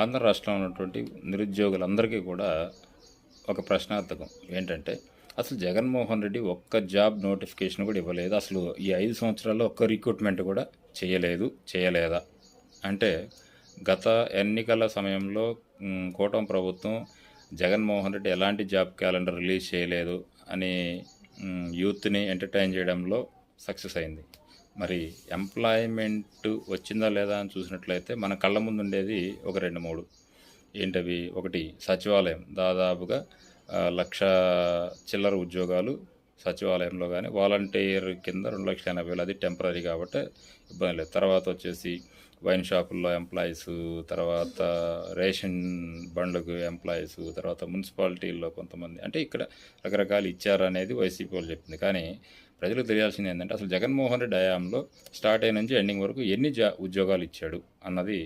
ఆంధ్ర రాష్ట్రంలో ఉన్నటువంటి నిరుద్యోగులందరికీ కూడా ఒక ప్రశ్నార్థకం ఏంటంటే అసలు జగన్మోహన్ రెడ్డి ఒక్క జాబ్ నోటిఫికేషన్ కూడా ఇవ్వలేదు. అసలు ఈ ఐదు సంవత్సరాల్లో ఒక్క రిక్రూట్మెంట్ కూడా చేయలేదు చేయలేదా? అంటే గత ఎన్నికల సమయంలో కూటమి ప్రభుత్వం జగన్మోహన్ రెడ్డి ఎలాంటి జాబ్ క్యాలెండర్ రిలీజ్ చేయలేదు అని యూత్ని ఎంటర్టైన్ చేయడంలో సక్సెస్ అయింది. మరి ఎంప్లాయ్మెంట్ వచ్చిందా లేదా అని చూసినట్లయితే మన కళ్ళ ముందు ఉండేది ఒక రెండు మూడు. ఏంటవి? ఒకటి సచివాలయం. దాదాపుగా లక్ష చిల్లర ఉద్యోగాలు సచివాలయంలో కానీ వాలంటీర్ కింద రెండు లక్షల ఎనభై వేలు అది టెంపరీ కాబట్టి ఇబ్బంది లేదు. తర్వాత వచ్చేసి వైన్ షాపుల్లో ఎంప్లాయీస్ తర్వాత రేషన్ బండ్లకు ఎంప్లాయీస్ తర్వాత మున్సిపాలిటీల్లో కొంతమంది అంటే ఇక్కడ రకరకాలు ఇచ్చారు అనేది వైసీపీ వాళ్ళు చెప్పింది. కానీ ప్రజలకు తెలియాల్సింది ఏంటంటే అసలు జగన్మోహన్ రెడ్డి హయాంలో స్టార్ట్ అయిన నుంచి ఎండింగ్ వరకు ఎన్ని జా ఉద్యోగాలు ఇచ్చాడు అన్నది